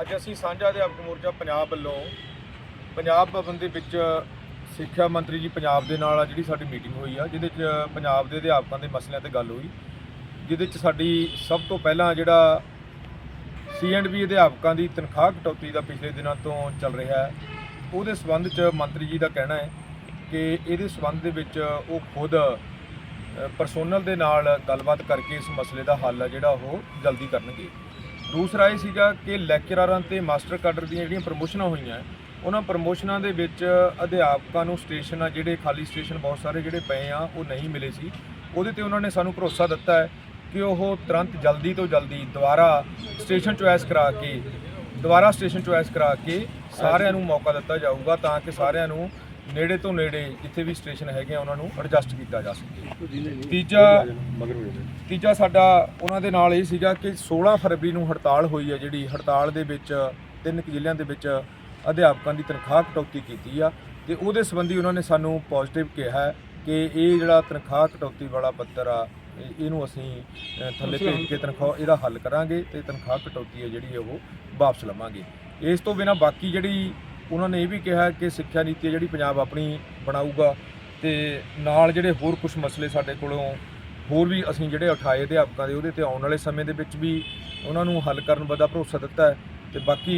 ਅੱਜ ਅਸੀਂ ਸਾਂਝਾ ਅਧਿਆਪਕ ਮੋਰਚਾ ਪੰਜਾਬ ਵੱਲੋਂ ਪੰਜਾਬ ਭਵਨ ਦੇ ਵਿੱਚ ਸਿੱਖਿਆ ਮੰਤਰੀ ਜੀ ਪੰਜਾਬ ਦੇ ਨਾਲ ਜਿਹੜੀ ਸਾਡੀ ਮੀਟਿੰਗ ਹੋਈ ਆ, ਜਿਹਦੇ 'ਚ ਪੰਜਾਬ ਦੇ ਅਧਿਆਪਕਾਂ ਦੇ ਮਸਲਿਆਂ ਤੇ ਗੱਲ ਹੋਈ। ਜਿਹਦੇ 'ਚ ਸਾਡੀ ਸਭ ਤੋਂ ਪਹਿਲਾਂ ਜਿਹੜਾ ਸੀ ਅਧਿਆਪਕਾਂ ਦੀ ਤਨਖਾਹ ਕਟੌਤੀ ਦਾ ਪਿਛਲੇ ਦਿਨਾਂ ਤੋਂ ਚੱਲ ਰਿਹਾ ਹੈ, ਉਹਦੇ ਸਬੰਧ 'ਚ ਮੰਤਰੀ ਜੀ ਦਾ ਕਹਿਣਾ ਹੈ ਕਿ ਇਹਦੇ ਸਬੰਧ ਦੇ ਵਿੱਚ ਉਹ ਖੁਦ ਪਰਸੋਨਲ ਦੇ ਨਾਲ ਗੱਲਬਾਤ ਕਰਕੇ ਇਸ ਮਸਲੇ ਦਾ ਹੱਲ ਆ ਜਿਹੜਾ ਉਹ ਜਲਦੀ ਕਰਨਗੇ। ਦੂਸਰਾ ਇਹ ਸੀਗਾ ਕਿ ਲੈਕਚਰਰਾਂ ਤੇ ਮਾਸਟਰ ਕਾਡਰ ਦੀਆਂ ਜਿਹੜੀਆਂ ਪ੍ਰਮੋਸ਼ਨਾਂ ਹੋਈਆਂ, ਉਹਨਾਂ ਪ੍ਰਮੋਸ਼ਨਾਂ ਦੇ ਵਿੱਚ ਅਧਿਆਪਕਾਂ ਨੂੰ ਸਟੇਸ਼ਨ ਆ ਜਿਹੜੇ ਖਾਲੀ ਸਟੇਸ਼ਨ ਬਹੁਤ ਸਾਰੇ ਜਿਹੜੇ ਪਏ ਆ, ਉਹ ਨਹੀਂ ਮਿਲੇ ਸੀ। ਉਹਦੇ ਤੇ ਉਹਨਾਂ ਨੇ ਸਾਨੂੰ ਭਰੋਸਾ ਦਿੱਤਾ ਹੈ ਕਿ ਉਹ ਤੁਰੰਤ ਜਲਦੀ ਤੋਂ ਜਲਦੀ ਦੁਬਾਰਾ ਸਟੇਸ਼ਨ ਚੁਆਇਸ ਕਰਾ ਕੇ, ਦੁਬਾਰਾ ਸਟੇਸ਼ਨ ਚੁਆਇਸ ਕਰਾ ਕੇ ਸਾਰਿਆਂ ਨੂੰ ਮੌਕਾ ਦਿੱਤਾ ਜਾਊਗਾ ਤਾਂ ਕਿ ਸਾਰਿਆਂ ਨੂੰ ਨੇੜੇ ਤੋਂ ਨੇੜੇ ਜਿੱਥੇ ਵੀ ਸਟੇਸ਼ਨ ਹੈਗੇ ਆ ਉਹਨਾਂ ਨੂੰ ਐਡਜਸਟ ਕੀਤਾ ਜਾ ਸਕੇ। ਤੀਜਾ ਤੀਜਾ ਸਾਡਾ ਉਹਨਾਂ ਦੇ ਨਾਲ ਇਹ ਸੀਗਾ ਕਿ 16 ਫਰਵਰੀ ਨੂੰ ਹੜਤਾਲ ਹੋਈ ਹੈ ਜਿਹੜੀ ਹੜਤਾਲ ਦੇ ਵਿੱਚ ਤਿੰਨ ਜ਼ਿਲ੍ਹਿਆਂ ਦੇ ਵਿੱਚ ਅਧਿਆਪਕਾਂ ਦੀ ਤਨਖਾਹ ਕਟੌਤੀ ਕੀਤੀ ਆ ਤੇ ਉਹਦੇ ਸੰਬੰਧੀ ਉਹਨਾਂ ਨੇ ਸਾਨੂੰ ਪੋਜ਼ਿਟਿਵ ਕਿਹਾ ਕਿ ਇਹ ਜਿਹੜਾ ਤਨਖਾਹ ਕਟੌਤੀ ਵਾਲਾ ਪੱਤਰ ਆ ਇਹ- ਇਹਨੂੰ ਅਸੀਂ ਥੱਲੇ ਭੇਜ ਕੇ ਤਨਖਾਹ ਇਹਦਾ ਹੱਲ ਕਰਾਂਗੇ ਤੇ ਤਨਖਾਹ ਕਟੌਤੀ ਹੈ ਜਿਹੜੀ ਉਹ ਵਾਪਸ ਲਵਾਂਗੇ। ਇਸ ਤੋਂ ਬਿਨਾ ਬਾਕੀ ਜਿਹੜੀ ਉਹਨਾਂ ਨੇ ਇਹ ਵੀ ਕਿਹਾ ਕਿ ਸਿੱਖਿਆ ਨੀਤੀ ਹੈ ਜਿਹੜੀ ਪੰਜਾਬ ਆਪਣੀ ਬਣਾਊਗਾ ਤੇ ਨਾਲ ਜਿਹੜੇ ਹੋਰ ਕੁਝ ਮਸਲੇ ਸਾਡੇ ਕੋਲੋਂ ਹੋਰ ਵੀ ਅਸੀਂ ਜਿਹੜੇ ਉਠਾਏ ਅਧਿਆਪਕਾਂ ਦੇ ਉਹਦੇ ਤੇ ਆਉਣ ਵਾਲੇ ਸਮੇਂ ਦੇ ਵਿੱਚ ਵੀ ਉਹਨਾਂ ਨੂੰ ਹੱਲ ਕਰਨ ਦਾ ਭਰੋਸਾ ਦਿੱਤਾ ਹੈ ਤੇ ਬਾਕੀ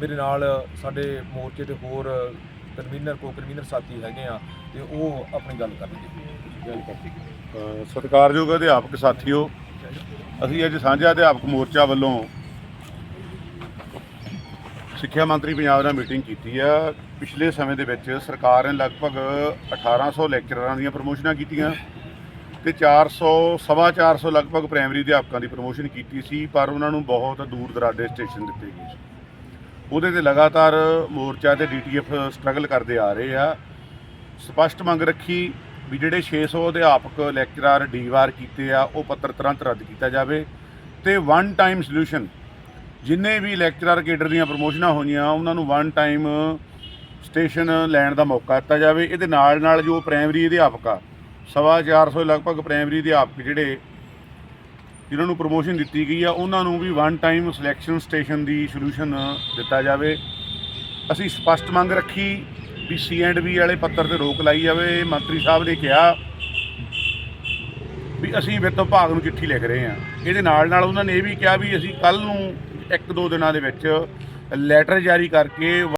ਮੇਰੇ ਨਾਲ ਸਾਡੇ ਮੋਰਚੇ ਦੇ ਹੋਰ ਕਨਵੀਨਰ ਕੋ ਕਨਵੀਨਰ ਸਾਥੀ ਹੈਗੇ ਆ ਤੇ ਉਹ ਆਪਣੀ ਗੱਲ ਕਰਨਗੇ। ਅ, ਸਤਿਕਾਰਯੋਗ ਅਧਿਆਪਕ ਸਾਥੀਓ ਅਸੀਂ ਅੱਜ ਸਾਂਝਾ ਅਧਿਆਪਕ ਮੋਰਚਾ ਵੱਲੋਂ ਸਿੱਖਿਆ ਮੰਤਰੀ ਪੰਜਾਬ ਨਾਲ ਮੀਟਿੰਗ ਕੀਤੀ ਆ। ਪਿਛਲੇ ਸਮੇਂ ਦੇ ਵਿੱਚ ਸਰਕਾਰ ਨੇ ਲਗਭਗ 1800 ਲੈਕਚਰਰਾਂ ਦੀਆਂ ਪ੍ਰਮੋਸ਼ਨਾਂ ਕੀਤੀਆਂ ਤੇ 400 ਸਵਾ 400 ਲਗਭਗ ਪ੍ਰਾਇਮਰੀ ਅਧਿਆਪਕਾਂ ਦੀ ਪ੍ਰਮੋਸ਼ਨ ਕੀਤੀ ਸੀ, ਪਰ ਉਹਨਾਂ ਨੂੰ ਬਹੁਤ ਦੂਰ ਦਰਾਡੇ ਸਟੇਸ਼ਨ ਦਿੱਤੇ ਗਏ ਸੀ। ਉਹਦੇ ਤੇ ਲਗਾਤਾਰ ਮੋਰਚਾ ਤੇ ਡੀਟੀਐਫ ਸਟਰਗਲ ਕਰਦੇ ਆ ਰਹੇ ਆ। ਸਪਸ਼ਟ ਮੰਗ ਰੱਖੀ ਵੀ ਜਿਹੜੇ 600 ਅਧਿਆਪਕ ਲੈਕਚਰਰ ਡੀਵਾਰ ਕੀਤੇ ਆ, ਉਹ ਪੱਤਰ ਤੁਰੰਤ ਰੱਦ ਕੀਤਾ ਜਾਵੇ ਤੇ ਵਨ ਟਾਈਮ ਸੋਲੂਸ਼ਨ ਜਿੰਨੇ ਵੀ ਲੈਕਚਰਰ ਕੇਡਰ ਦੀਆਂ ਪ੍ਰਮੋਸ਼ਨਾਂ ਹੋਈਆਂ, ਉਹਨਾਂ ਨੂੰ ਵਨ ਟਾਈਮ ਸਟੇਸ਼ਨ ਲੈਣ ਦਾ ਮੌਕਾ ਦਿੱਤਾ ਜਾਵੇ। ਇਹਦੇ ਨਾਲ ਨਾਲ ਜੋ ਪ੍ਰਾਇਮਰੀ ਅਧਿਆਪਕ ਆ, ਸਵਾ 400 ਲਗਭਗ ਪ੍ਰਾਇਮਰੀ ਅਧਿਆਪਕ ਜਿਹੜੇ ਜਿਨ੍ਹਾਂ ਨੂੰ ਪ੍ਰਮੋਸ਼ਨ ਦਿੱਤੀ ਗਈ ਆ, ਉਹਨਾਂ ਨੂੰ ਵੀ ਵਨ ਟਾਈਮ ਸਿਲੈਕਸ਼ਨ ਸਟੇਸ਼ਨ ਦੀ ਸੋਲੂਸ਼ਨ ਦਿੱਤਾ ਜਾਵੇ। ਅਸੀਂ ਸਪਸ਼ਟ ਮੰਗ ਰੱਖੀ ਵੀ ਸੀ ਐਂਡ ਵੀ ਵਾਲੇ ਪੱਤਰ ਤੇ ਰੋਕ ਲਾਈ ਜਾਵੇ। ਮੰਤਰੀ ਸਾਹਿਬ ਨੇ ਕਿਹਾ ਵੀ ਅਸੀਂ ਵਿੱਤ ਵਿਭਾਗ ਨੂੰ ਚਿੱਠੀ ਲਿਖ ਰਹੇ ਹਾਂ। ਇਹਦੇ ਨਾਲ ਨਾਲ ਉਹਨਾਂ ਨੇ ਇਹ ਵੀ ਕਿਹਾ ਵੀ ਅਸੀਂ ਕੱਲ ਨੂੰ ਇੱਕ ਦੋ ਦਿਨਾਂ ਦੇ ਵਿੱਚ ਲੈਟਰ ਜਾਰੀ ਕਰਕੇ